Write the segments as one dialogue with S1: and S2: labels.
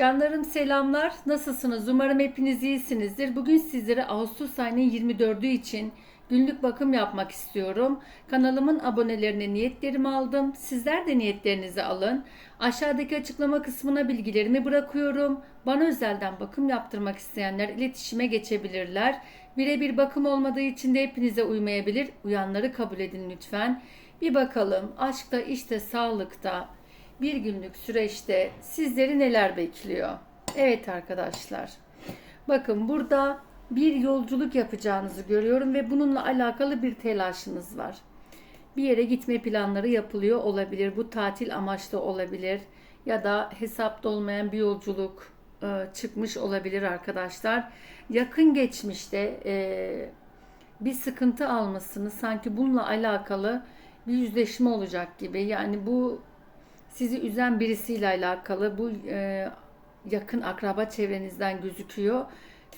S1: Canlarım selamlar. Nasılsınız? Umarım hepiniz iyisinizdir. Bugün sizlere Ağustos ayının 24'ü için günlük bakım yapmak istiyorum. Kanalımın abonelerine niyetlerimi aldım. Sizler de niyetlerinizi alın. Aşağıdaki açıklama kısmına bilgilerimi bırakıyorum. Bana özelden bakım yaptırmak isteyenler iletişime geçebilirler. Birebir bakım olmadığı için de hepinize uymayabilir. Uyanları kabul edin lütfen. Bir bakalım aşkta, işte, sağlıkta, bir günlük süreçte sizleri neler bekliyor? Evet arkadaşlar. Bakın burada bir yolculuk yapacağınızı görüyorum ve bununla alakalı bir telaşınız var. Bir yere gitme planları yapılıyor olabilir. Bu tatil amaçlı olabilir ya da hesapta olmayan bir yolculuk e, çıkmış olabilir arkadaşlar. Yakın geçmişte e, bir sıkıntı almasını sanki bununla alakalı bir yüzleşme olacak gibi. Yani bu sizi üzen birisiyle alakalı bu e, yakın akraba çevrenizden gözüküyor.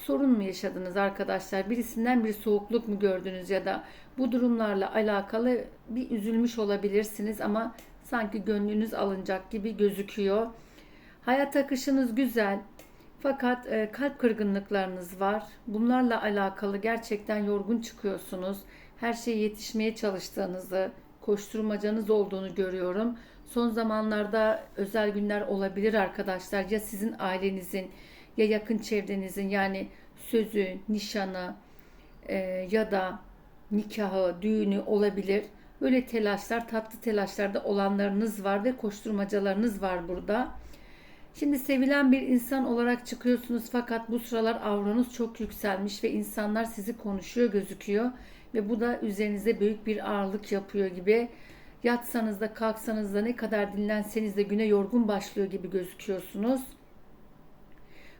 S1: Sorun mu yaşadınız arkadaşlar? Birisinden bir soğukluk mu gördünüz ya da bu durumlarla alakalı bir üzülmüş olabilirsiniz ama sanki gönlünüz alınacak gibi gözüküyor. Hayat akışınız güzel. Fakat e, kalp kırgınlıklarınız var. Bunlarla alakalı gerçekten yorgun çıkıyorsunuz. Her şeye yetişmeye çalıştığınızı, koşturmacanız olduğunu görüyorum. Son zamanlarda özel günler olabilir arkadaşlar. Ya sizin ailenizin ya yakın çevrenizin yani sözü, nişanı e, ya da nikahı, düğünü olabilir. Böyle telaşlar, tatlı telaşlarda olanlarınız var ve koşturmacalarınız var burada. Şimdi sevilen bir insan olarak çıkıyorsunuz fakat bu sıralar avranız çok yükselmiş ve insanlar sizi konuşuyor gözüküyor ve bu da üzerinize büyük bir ağırlık yapıyor gibi. Yatsanız da kalksanız da ne kadar dinlenseniz de güne yorgun başlıyor gibi gözüküyorsunuz.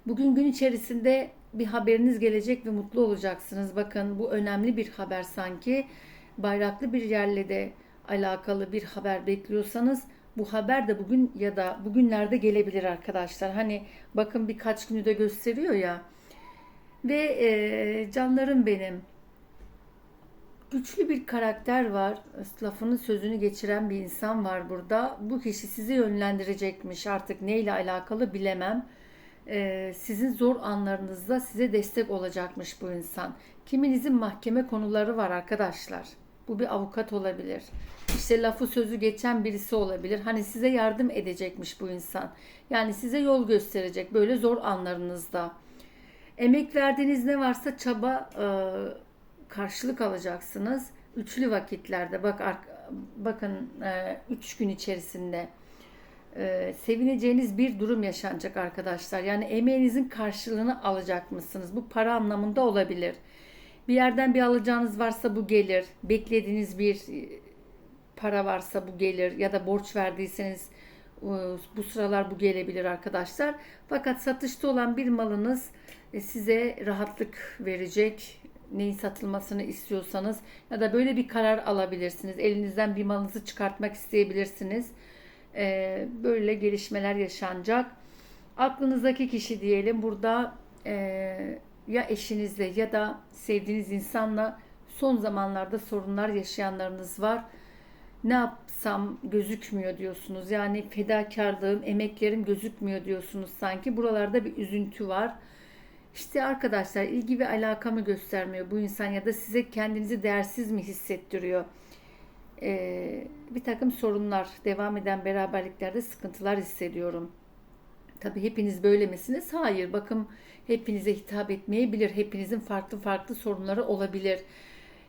S1: Bugün gün içerisinde bir haberiniz gelecek ve mutlu olacaksınız. Bakın bu önemli bir haber sanki. Bayraklı bir yerle de alakalı bir haber bekliyorsanız bu haber de bugün ya da bugünlerde gelebilir arkadaşlar. Hani bakın birkaç günü de gösteriyor ya. Ve e, canlarım benim güçlü bir karakter var. Lafının sözünü geçiren bir insan var burada. Bu kişi sizi yönlendirecekmiş. Artık neyle alakalı bilemem. Ee, sizin zor anlarınızda size destek olacakmış bu insan. Kiminizin mahkeme konuları var arkadaşlar. Bu bir avukat olabilir. İşte lafı sözü geçen birisi olabilir. Hani size yardım edecekmiş bu insan. Yani size yol gösterecek böyle zor anlarınızda. Emek verdiğiniz ne varsa çaba e, karşılık alacaksınız. Üçlü vakitlerde bak bakın e, üç gün içerisinde e, sevineceğiniz bir durum yaşanacak arkadaşlar. Yani emeğinizin karşılığını alacak mısınız? Bu para anlamında olabilir. Bir yerden bir alacağınız varsa bu gelir. Beklediğiniz bir e, para varsa bu gelir ya da borç verdiyseniz bu sıralar bu gelebilir arkadaşlar. Fakat satışta olan bir malınız size rahatlık verecek, neyin satılmasını istiyorsanız ya da böyle bir karar alabilirsiniz. Elinizden bir malınızı çıkartmak isteyebilirsiniz. Ee, böyle gelişmeler yaşanacak. Aklınızdaki kişi diyelim burada e, ya eşinizle ya da sevdiğiniz insanla son zamanlarda sorunlar yaşayanlarınız var. Ne yapsam gözükmüyor diyorsunuz. Yani fedakarlığım, emeklerim gözükmüyor diyorsunuz sanki. Buralarda bir üzüntü var işte arkadaşlar ilgi ve alakamı göstermiyor bu insan ya da size kendinizi değersiz mi hissettiriyor? Ee, bir takım sorunlar, devam eden beraberliklerde sıkıntılar hissediyorum. Tabi hepiniz böyle misiniz? Hayır. Bakın hepinize hitap etmeyebilir. Hepinizin farklı farklı sorunları olabilir.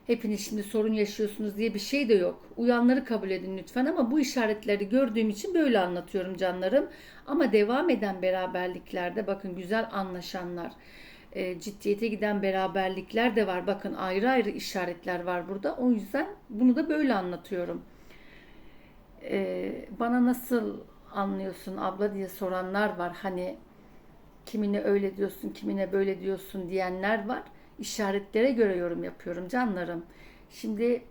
S1: Hepiniz şimdi sorun yaşıyorsunuz diye bir şey de yok. Uyanları kabul edin lütfen ama bu işaretleri gördüğüm için böyle anlatıyorum canlarım. Ama devam eden beraberliklerde bakın güzel anlaşanlar, e, ciddiyete giden beraberlikler de var. Bakın ayrı ayrı işaretler var burada. O yüzden bunu da böyle anlatıyorum. E, bana nasıl anlıyorsun abla diye soranlar var. Hani kimine öyle diyorsun, kimine böyle diyorsun diyenler var işaretlere göre yorum yapıyorum canlarım. Şimdi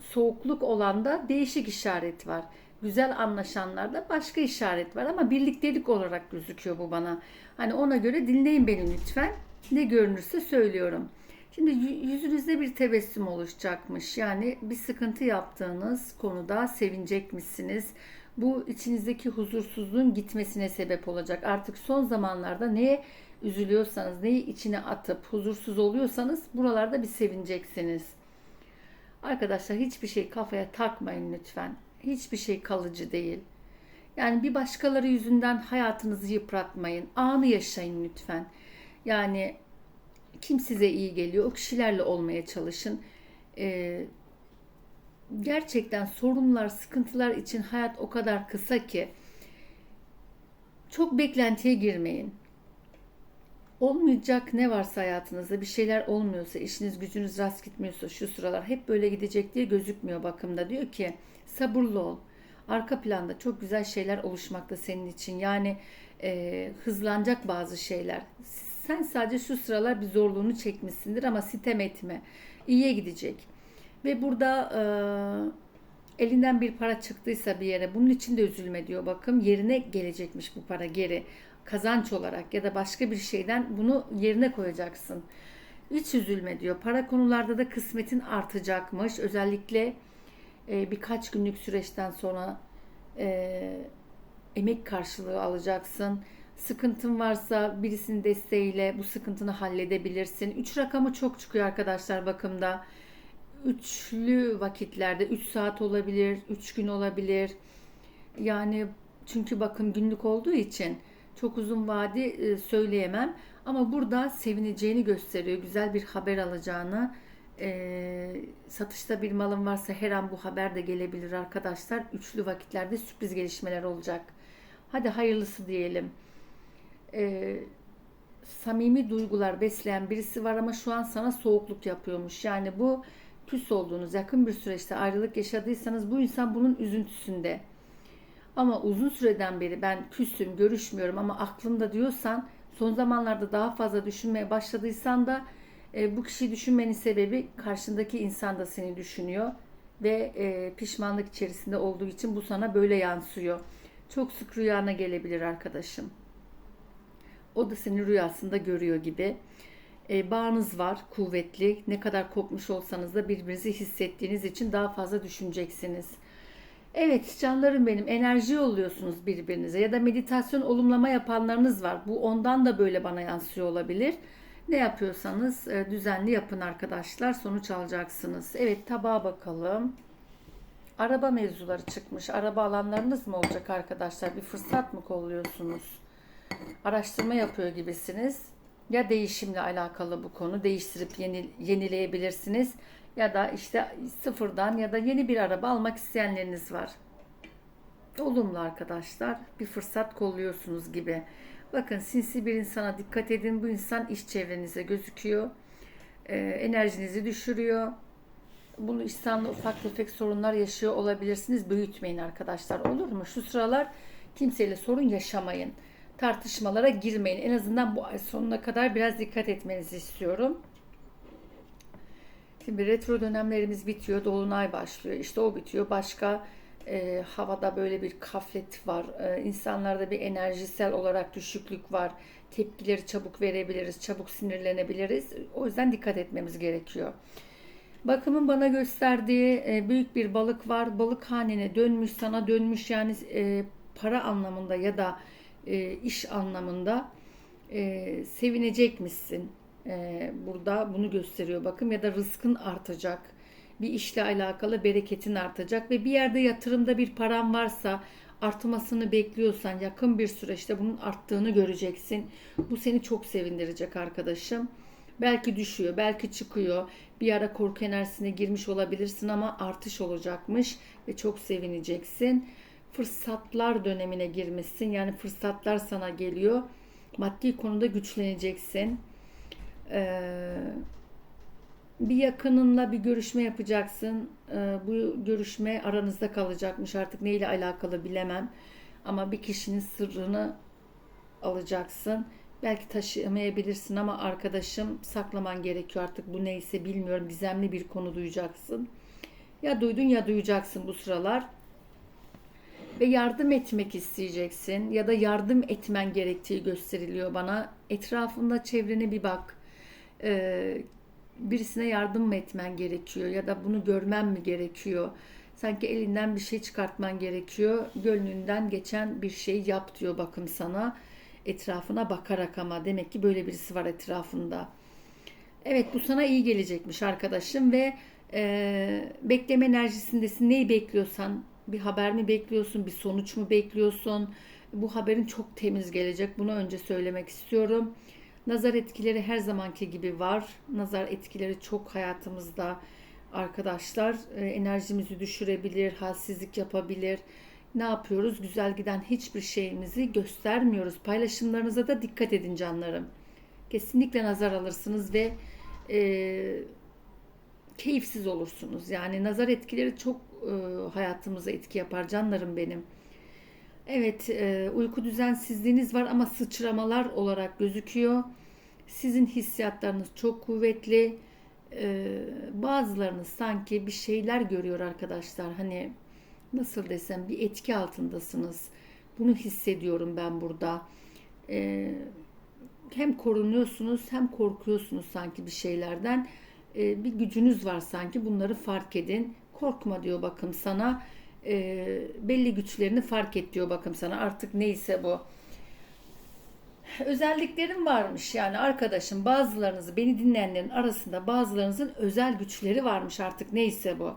S1: soğukluk olanda değişik işaret var. Güzel anlaşanlarda başka işaret var ama birliktelik olarak gözüküyor bu bana. Hani ona göre dinleyin beni lütfen. Ne görünürse söylüyorum. Şimdi yüzünüzde bir tebessüm oluşacakmış. Yani bir sıkıntı yaptığınız konuda sevinecekmişsiniz. Bu içinizdeki huzursuzluğun gitmesine sebep olacak. Artık son zamanlarda neye üzülüyorsanız, neyi içine atıp huzursuz oluyorsanız buralarda bir sevineceksiniz. Arkadaşlar hiçbir şey kafaya takmayın lütfen. Hiçbir şey kalıcı değil. Yani bir başkaları yüzünden hayatınızı yıpratmayın. Anı yaşayın lütfen. Yani kim size iyi geliyor o kişilerle olmaya çalışın. Ee, gerçekten sorunlar, sıkıntılar için hayat o kadar kısa ki çok beklentiye girmeyin. Olmayacak ne varsa hayatınızda bir şeyler olmuyorsa, işiniz gücünüz rast gitmiyorsa şu sıralar hep böyle gidecek diye gözükmüyor bakımda. Diyor ki sabırlı ol. Arka planda çok güzel şeyler oluşmakta senin için. Yani e, hızlanacak bazı şeyler. Sen sadece şu sıralar bir zorluğunu çekmişsindir ama sitem etme. İyiye gidecek. Ve burada e, elinden bir para çıktıysa bir yere bunun için de üzülme diyor bakım. Yerine gelecekmiş bu para geri. Kazanç olarak ya da başka bir şeyden bunu yerine koyacaksın. Hiç üzülme diyor. Para konularda da kısmetin artacakmış. Özellikle e, birkaç günlük süreçten sonra e, emek karşılığı alacaksın. Sıkıntın varsa birisinin desteğiyle bu sıkıntını halledebilirsin. Üç rakamı çok çıkıyor arkadaşlar bakımda. Üçlü vakitlerde 3 saat olabilir, 3 gün olabilir. Yani çünkü bakım günlük olduğu için çok uzun vade e, söyleyemem. Ama burada sevineceğini gösteriyor. Güzel bir haber alacağını. E, satışta bir malın varsa her an bu haber de gelebilir arkadaşlar. Üçlü vakitlerde sürpriz gelişmeler olacak. Hadi hayırlısı diyelim. E, samimi duygular besleyen birisi var ama şu an sana soğukluk yapıyormuş. Yani bu küs olduğunuz yakın bir süreçte ayrılık yaşadıysanız bu insan bunun üzüntüsünde. Ama uzun süreden beri ben küsüm, görüşmüyorum ama aklımda diyorsan son zamanlarda daha fazla düşünmeye başladıysan da e, bu kişiyi düşünmenin sebebi karşındaki insan da seni düşünüyor ve e, pişmanlık içerisinde olduğu için bu sana böyle yansıyor. Çok sık rüyana gelebilir arkadaşım. O da seni rüyasında görüyor gibi. E, bağınız var kuvvetli. Ne kadar kopmuş olsanız da birbirinizi hissettiğiniz için daha fazla düşüneceksiniz. Evet canlarım benim enerji yolluyorsunuz birbirinize ya da meditasyon olumlama yapanlarınız var. Bu ondan da böyle bana yansıyor olabilir. Ne yapıyorsanız e, düzenli yapın arkadaşlar. Sonuç alacaksınız. Evet tabağa bakalım. Araba mevzuları çıkmış. Araba alanlarınız mı olacak arkadaşlar? Bir fırsat mı kolluyorsunuz? Araştırma yapıyor gibisiniz. Ya değişimle alakalı bu konu. Değiştirip yeni, yenileyebilirsiniz. Ya da işte sıfırdan ya da yeni bir araba almak isteyenleriniz var. Olumlu arkadaşlar. Bir fırsat kolluyorsunuz gibi. Bakın sinsi bir insana dikkat edin. Bu insan iş çevrenize gözüküyor. Ee, enerjinizi düşürüyor. Bunu İstanbul'da ufak tefek sorunlar yaşıyor olabilirsiniz. Büyütmeyin arkadaşlar olur mu? Şu sıralar kimseyle sorun yaşamayın. Tartışmalara girmeyin. En azından bu ay sonuna kadar biraz dikkat etmenizi istiyorum. Şimdi retro dönemlerimiz bitiyor. Dolunay başlıyor. İşte o bitiyor. Başka e, havada böyle bir kaflet var. E, insanlarda bir enerjisel olarak düşüklük var. Tepkileri çabuk verebiliriz, çabuk sinirlenebiliriz. O yüzden dikkat etmemiz gerekiyor. Bakımın bana gösterdiği e, büyük bir balık var. Balık hanene dönmüş, sana dönmüş yani e, para anlamında ya da e, iş anlamında e, sevinecekmişsin. E, burada bunu gösteriyor bakım ya da rızkın artacak bir işle alakalı bereketin artacak ve bir yerde yatırımda bir param varsa artmasını bekliyorsan yakın bir süreçte bunun arttığını göreceksin. Bu seni çok sevindirecek arkadaşım. Belki düşüyor, belki çıkıyor. Bir ara korku enerjisine girmiş olabilirsin ama artış olacakmış ve çok sevineceksin. Fırsatlar dönemine girmişsin. Yani fırsatlar sana geliyor. Maddi konuda güçleneceksin. Ee, bir yakınınla bir görüşme yapacaksın. Ee, bu görüşme aranızda kalacakmış. Artık neyle alakalı bilemem. Ama bir kişinin sırrını alacaksın. Belki taşıyamayabilirsin ama arkadaşım saklaman gerekiyor artık bu neyse bilmiyorum. Gizemli bir konu duyacaksın. Ya duydun ya duyacaksın bu sıralar. Ve yardım etmek isteyeceksin ya da yardım etmen gerektiği gösteriliyor bana. Etrafında çevrene bir bak. Ee, birisine yardım mı etmen gerekiyor ya da bunu görmen mi gerekiyor? Sanki elinden bir şey çıkartman gerekiyor. Gönlünden geçen bir şey yap diyor bakım sana. Etrafına bakarak ama demek ki böyle birisi var etrafında. Evet bu sana iyi gelecekmiş arkadaşım ve e, bekleme enerjisindesin. Neyi bekliyorsan bir haber mi bekliyorsun, bir sonuç mu bekliyorsun? Bu haberin çok temiz gelecek. Bunu önce söylemek istiyorum. Nazar etkileri her zamanki gibi var. Nazar etkileri çok hayatımızda arkadaşlar. E, enerjimizi düşürebilir, halsizlik yapabilir. Ne yapıyoruz? Güzel giden hiçbir şeyimizi göstermiyoruz. Paylaşımlarınıza da dikkat edin canlarım. Kesinlikle nazar alırsınız ve e, keyifsiz olursunuz. Yani nazar etkileri çok e, hayatımıza etki yapar canlarım benim. Evet, e, uyku düzensizliğiniz var ama sıçramalar olarak gözüküyor. Sizin hissiyatlarınız çok kuvvetli. E, bazılarınız sanki bir şeyler görüyor arkadaşlar. Hani nasıl desem bir etki altındasınız. Bunu hissediyorum ben burada. E, hem korunuyorsunuz hem korkuyorsunuz sanki bir şeylerden. Bir gücünüz var sanki bunları fark edin. Korkma diyor bakım sana. E, belli güçlerini fark et diyor bakım sana. Artık neyse bu. Özelliklerim varmış yani arkadaşım bazılarınızı beni dinleyenlerin arasında bazılarınızın özel güçleri varmış artık neyse bu.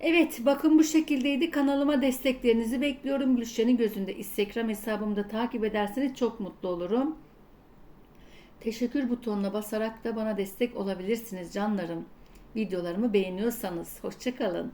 S1: Evet bakın bu şekildeydi. Kanalıma desteklerinizi bekliyorum. Gülşen'in gözünde Instagram hesabımda takip ederseniz çok mutlu olurum. Teşekkür butonuna basarak da bana destek olabilirsiniz canlarım. Videolarımı beğeniyorsanız. Hoşçakalın.